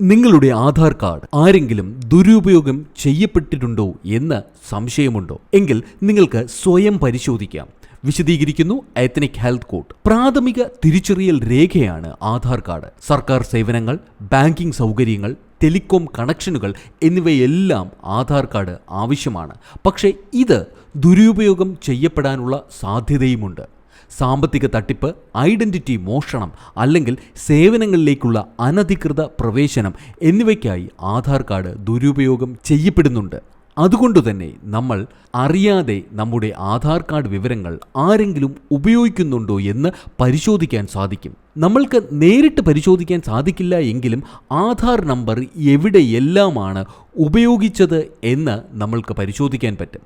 നിങ്ങളുടെ ആധാർ കാർഡ് ആരെങ്കിലും ദുരുപയോഗം ചെയ്യപ്പെട്ടിട്ടുണ്ടോ എന്ന് സംശയമുണ്ടോ? എങ്കിൽ നിങ്ങൾക്ക് സ്വയം പരിശോധിക്കാം. വിശദീകരിക്കുന്നു എത്നിക് ഹെൽത്ത് കോഡ് പ്രാഥമിക തിരിച്ചറിയൽ രേഖയാണ് ആധാർ കാർഡ്. സർക്കാർ സേവനങ്ങൾ ബാങ്കിംഗ് സൗകര്യങ്ങൾ ടെലികോം കണക്ഷനുകൾ എന്നിവയെല്ലാം ആധാർ കാർഡ് ആവശ്യമാണ്. പക്ഷേ ഇത് ദുരുപയോഗം ചെയ്യപ്പെടാനുള്ള സാധ്യതയുമുണ്ട്. സാമ്പത്തിക തട്ടിപ്പ് ഐഡന്റിറ്റി മോഷണം അല്ലെങ്കിൽ സേവനങ്ങളിലേക്കുള്ള അനധികൃത പ്രവേശനം എന്നിവയ്ക്കായി ആധാർ കാർഡ് ദുരുപയോഗം ചെയ്യപ്പെടുന്നുണ്ട്. അതുകൊണ്ടുതന്നെ നമ്മൾ അറിയാതെ നമ്മുടെ ആധാർ കാർഡ് വിവരങ്ങൾ ആരെങ്കിലും ഉപയോഗിക്കുന്നുണ്ടോ എന്ന് പരിശോധിക്കാൻ സാധിക്കും. നമ്മൾക്ക് നേരിട്ട് പരിശോധിക്കാൻ സാധിക്കില്ല എങ്കിലും ആധാർ നമ്പർ എവിടെയെല്ലാമാണ് ഉപയോഗിച്ചത് എന്ന് നമ്മൾക്ക് പരിശോധിക്കാൻ പറ്റും.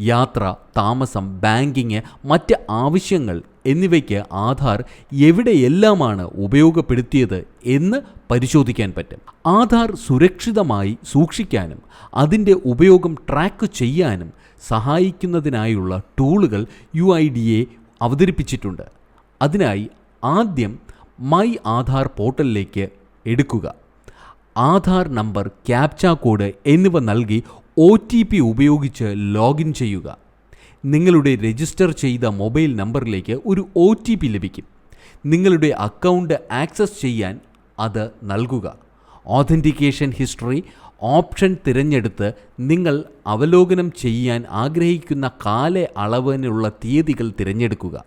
യാത്ര താമസം ബാങ്കിങ് മറ്റ് ആവശ്യങ്ങൾ എന്നിവയ്ക്ക് ആധാർ എവിടെയെല്ലാമാണ് ഉപയോഗപ്പെടുത്തിയത് എന്ന് പരിശോധിക്കാൻ പറ്റും. ആധാർ സുരക്ഷിതമായി സൂക്ഷിക്കാനും അതിന്റെ ഉപയോഗം ട്രാക്ക് ചെയ്യാനും സഹായിക്കുന്നതിനായുള്ള ടൂളുകൾ യു ഐ ഡി എ അവതരിപ്പിച്ചിട്ടുണ്ട്. അതിനായി ആദ്യം മൈ ആധാർ പോർട്ടലിലേക്ക് എടുക്കുക. ആധാർ നമ്പർ ക്യാപ്ച കോഡ് എന്നിവ നൽകി ഒ ടി പി ഉപയോഗിച്ച് ലോഗിൻ ചെയ്യുക. നിങ്ങളുടെ രജിസ്റ്റർ ചെയ്ത മൊബൈൽ നമ്പറിലേക്ക് ഒരു ഒ ടി പി ലഭിക്കും. നിങ്ങളുടെ അക്കൗണ്ട് ആക്സസ് ചെയ്യാൻ അത് നൽകുക. ഓതന്റിക്കേഷൻ ഹിസ്റ്ററി ഓപ്ഷൻ തിരഞ്ഞെടുത്ത് നിങ്ങൾ അവലോകനം ചെയ്യാൻ ആഗ്രഹിക്കുന്ന കാല അളവിനുള്ള തീയതികൾ തിരഞ്ഞെടുക്കുക.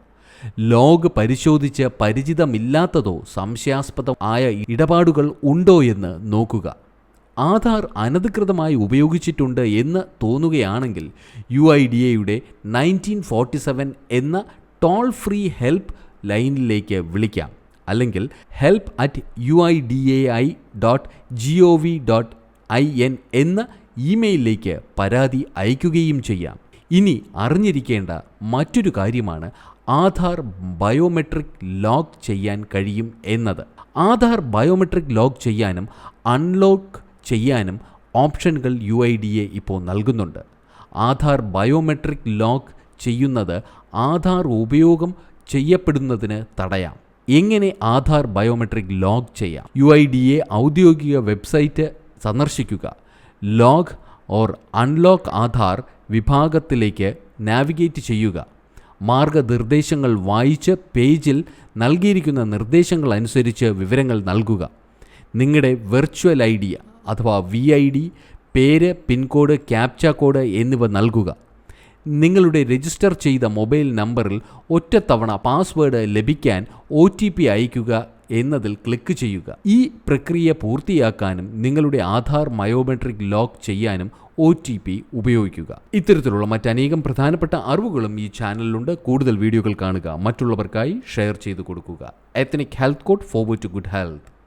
ലോഗ് പരിശോധിച്ച് പരിചിതമില്ലാത്തതോ സംശയാസ്പദമായ ഇടപാടുകൾ ഉണ്ടോ എന്ന് നോക്കുക. ആധാർ അനധികൃതമായി ഉപയോഗിച്ചിട്ടുണ്ട് എന്ന് തോന്നുകയാണെങ്കിൽ യു ഐ ഡി എയുടെ നയന്റീൻ ഫോർട്ടി സെവൻ എന്ന ടോൾ ഫ്രീ ഹെൽപ്പ് ലൈനിലേക്ക് വിളിക്കാം. അല്ലെങ്കിൽ help at U I D A I dot G O V dot I N എന്ന ഇമെയിലിലേക്ക് പരാതി അയക്കുകയും ചെയ്യാം. ഇനി അറിഞ്ഞിരിക്കേണ്ട മറ്റൊരു കാര്യമാണ് ആധാർ ബയോമെട്രിക് ലോക്ക് ചെയ്യാൻ കഴിയും എന്നത്. ആധാർ ബയോമെട്രിക് ലോക്ക് ചെയ്യാനും അൺലോക്ക് ചെയ്യാനും ഓപ്ഷനുകൾ യു ഐ ഡി എ ഇപ്പോൾ നൽകുന്നുണ്ട്. ആധാർ ബയോമെട്രിക് ലോക്ക് ചെയ്യുന്നത് ആധാർ ഉപയോഗം ചെയ്യപ്പെടുന്നതിന് തടയാം. എങ്ങനെ ആധാർ ബയോമെട്രിക് ലോഗ് ചെയ്യാം? യു ഐ ഡി എ ഔദ്യോഗിക വെബ്സൈറ്റ് സന്ദർശിക്കുക. ലോഗ് ഓർ അൺലോക്ക് ആധാർ വിഭാഗത്തിലേക്ക് നാവിഗേറ്റ് ചെയ്യുക. മാർഗനിർദ്ദേശങ്ങൾ വായിച്ച് പേജിൽ നൽകിയിരിക്കുന്ന നിർദ്ദേശങ്ങൾ അനുസരിച്ച് വിവരങ്ങൾ നൽകുക. നിങ്ങളുടെ വെർച്വൽ ഐ ഡി അഥവാ വി ഐ ഡി പേര് പിൻകോഡ് ക്യാപ്ച കോഡ് എന്നിവ നൽകുക. നിങ്ങളുടെ രജിസ്റ്റർ ചെയ്ത മൊബൈൽ നമ്പറിൽ ഒറ്റത്തവണ പാസ്വേഡ് ലഭിക്കാൻ ഒ ടി പി അയയ്ക്കുക എന്നതിൽ ക്ലിക്ക് ചെയ്യുക. ഈ പ്രക്രിയ പൂർത്തിയാക്കാനും നിങ്ങളുടെ ആധാർ മയോമെട്രിക് ലോക്ക് ചെയ്യാനും ഒ ടി പി ഉപയോഗിക്കുക. ഇത്തരത്തിലുള്ള മറ്റനേകം പ്രധാനപ്പെട്ട അറിവുകളും ഈ ചാനലിലുണ്ട്. കൂടുതൽ വീഡിയോകൾ കാണുക. മറ്റുള്ളവർക്കായി ഷെയർ ചെയ്തു കൊടുക്കുക. Ethnic health code forward to good health